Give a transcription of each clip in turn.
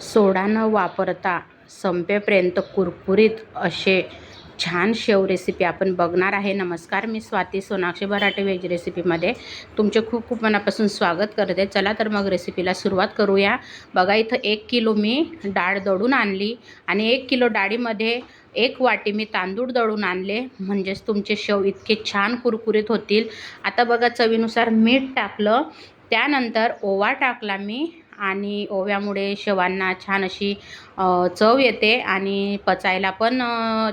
सोडा न वापरता संपेपर्यंत कुरकुरीत असे छान शेव रेसिपी आपण बघणार आहे. नमस्कार मी स्वाती सोनाक्षी बराटे व्हेज रेसिपीमध्ये तुमचे खूप खूप मनापासून स्वागत करते. चला तर मग रेसिपीला सुरुवात करूया. बघा इथं एक किलो मी डाळ दळून आणली आणि एक किलो डाळीमध्ये एक वाटी मी तांदूळ दळून आणले. म्हणजेच तुमचे शेव इतके छान कुरकुरीत होतील. आता बघा चवीनुसार मीठ टाकलं. त्यानंतर ओवा टाकला मी. आणि ओव्यामुळे शेवांना छान अशी चव येते आणि पचायला पण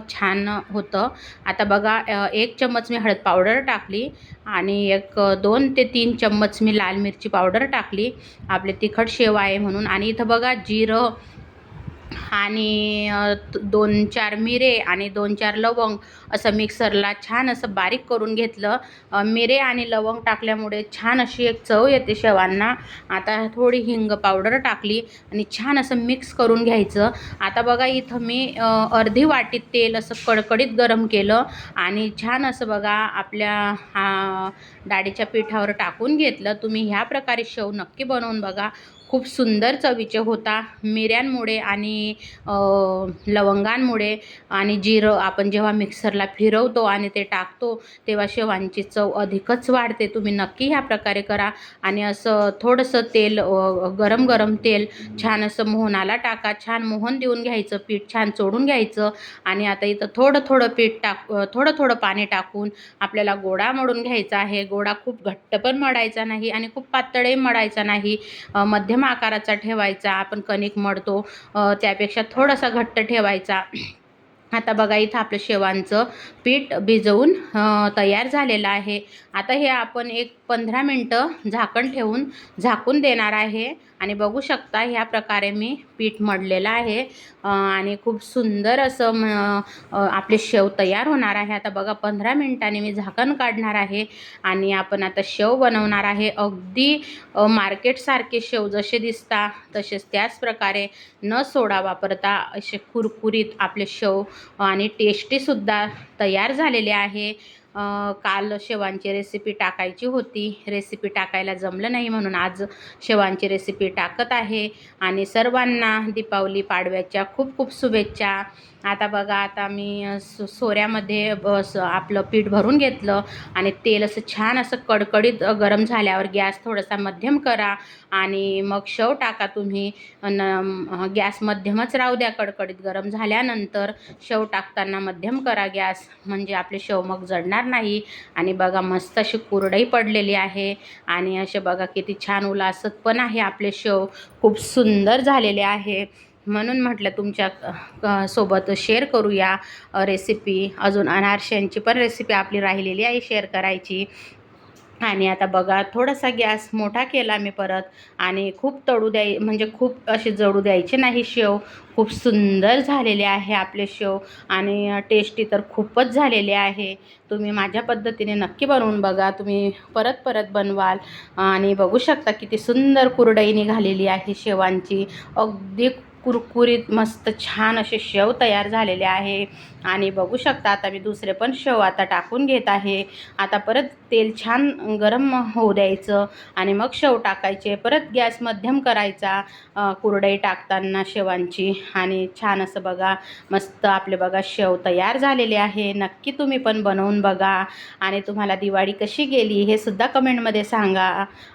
छान होतं. आता बघा एक चम्मच मी हळद पावडर टाकली आणि एक दोन ते तीन चम्मच मी लाल मिरची पावडर टाकली. आपले तिखट शेव आहे म्हणून आणि इथं बघा जिरं आणि दोन चार मिरे आणि दोन चार लवंग असं मिक्सरला छान असं बारीक करून घेतलं. मिरे आणि लवंग टाकल्यामुळे छान अशी एक चव येते शेवांना. आता थोडी हिंग पावडर टाकली आणि छान असं मिक्स करून घ्यायचं. आता बघा इथं मी अर्धी वाटीत तेल असं कडकडीत गरम केलं आणि छान असं बघा आपल्या हा डाळीच्या पिठावर टाकून घेतलं. तुम्ही ह्या प्रकारे शेव नक्की बनवून बघा. खूप सुंदर चवीचे होता. मिऱ्यांमुळे आणि लवंगांमुळे आणि जिरं आपण जेव्हा मिक्सरला फिरवतो आणि ते टाकतो तेव्हा शेवांची चव अधिकच वाढते. तुम्ही नक्की ह्या प्रकारे करा आणि असं थोडंसं तेल गरम गरम तेल छान असं मोहनाला टाका. छान मोहन देऊन घ्यायचं पीठ छान चोडून घ्यायचं आणि आता इथं थोडं थोडं पीठ टाक थोडं थोडं पाणी टाकून आपल्याला गोडा मळून घ्यायचा आहे. गोडा खूप घट्ट पण मळायचा नाही आणि खूप पातळही मळायचा नाही. मध्यम मध्यम आकाराचा ठेवायचा आपण कणिक मळतो त्यापेक्षा थोडासा घट्ट ठेवायचा. आता बघा इथं आपलं शेवांचं पीठ भिजवून तयार झालेलं आहे. आता हे आपण एक पंधरा मिनटं झाकण ठेवून झाकून देणार आहे. आणि बघू शकता ह्या प्रकारे मी पीठ मडलेलं आहे. आणि खूप सुंदर असं म आपले शेव तयार होणार आहे. आता बघा पंधरा मिनटांनी मी झाकण काढणार आहे. आणि आपण आता शेव बनवणार आहे. अगदी मार्केटसारखे शेव जसे दिसता तसेच त्याच प्रकारे न सोडा वापरता असे कुरकुरीत आपले शेव आणि टेस्टीसुद्धा तयार झालेले आहे. काल शेवांची रेसिपी टाकायची होती. रेसिपी टाकायला जमलं नाही म्हणून आज शेवांची रेसिपी टाकत आहे. आणि सर्वांना दीपावली पाडव्याच्या खूप खूप शुभेच्छा. आता बघा आता मी सो सोऱ्यामध्ये बस आपलं पीठ भरून घेतलं आणि तेल असं छान असं कडकडीत गरम झाल्यावर गॅस थोडासा मध्यम करा आणि मग शव टाका तुम्ही. न गॅस मध्यमच राहू द्या कडकडीत. गरम झाल्यानंतर शव टाकताना मध्यम करा गॅस म्हणजे आपले शेव मग जळणार नाही. आणि बघा मस्त अशी कुरडई पडलेली आहे आणि असे बघा किती छान उलासत पण आहे आपले शव. खूप सुंदर झालेले आहे. म्हणून म्हटलं तुमच्यासोबत शेअर करूया रेसिपी अजून अनारशांची पण रेसिपी आपली राहिलेली आहे शेअर करायची. आणि आता बघा थोडासा गॅस मोठा केला मी परत आणि खूप तळू द्याय म्हणजे खूप असे जळू द्यायचे नाही शेव. खूप सुंदर झालेले आहे आपले शेव आणि टेस्टी तर खूपच झालेले आहे. तुम्ही माझ्या पद्धतीने नक्की बनवून बघा. तुम्ही परत परत बनवाल आणि बघू शकता किती सुंदर कुरडई निघालेली आहे शेवांची. अगदी कुरकुरीत मस्त छान असे शेव तयार झालेले आहे. आणि बघू शकता आता मी दुसरे पण शेव आता टाकून घेत आहे. आता परत तेल छान गरम होऊ द्यायचं आणि मग शेव टाकायचे. परत गॅस मध्यम करायचा कुरडई टाकताना शेवांची. आणि छान असं बघा मस्त आपले बघा शेव तयार झालेले आहे. नक्की तुम्ही पण बनवून बघा. आणि तुम्हाला दिवाळी कशी गेली हे सुद्धा कमेंटमध्ये सांगा.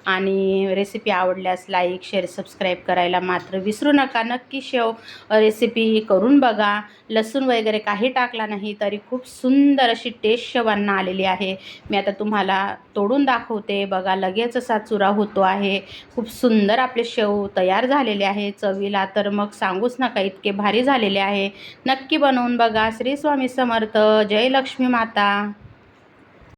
आणि रेसिपी आवडल्यास लाईक शेअर सबस्क्राईब करायला मात्र विसरू नका. नक्की शेव रेसिपी करून बघा. लसूण वगैरे काही टाकला नाही तरी खूप सुंदर अशी टेस्ट शेवांना आलेली आहे. मी आता तुम्हाला तोडून दाखवते. बघा लगेच असा चुरा होतो आहे. खूप सुंदर आपले शेव तयार झालेले आहे. चवीला तर मग सांगूच नका इतके भारी झालेले आहे. नक्की बनवून बघा. श्री स्वामी समर्थ. जय लक्ष्मी माता.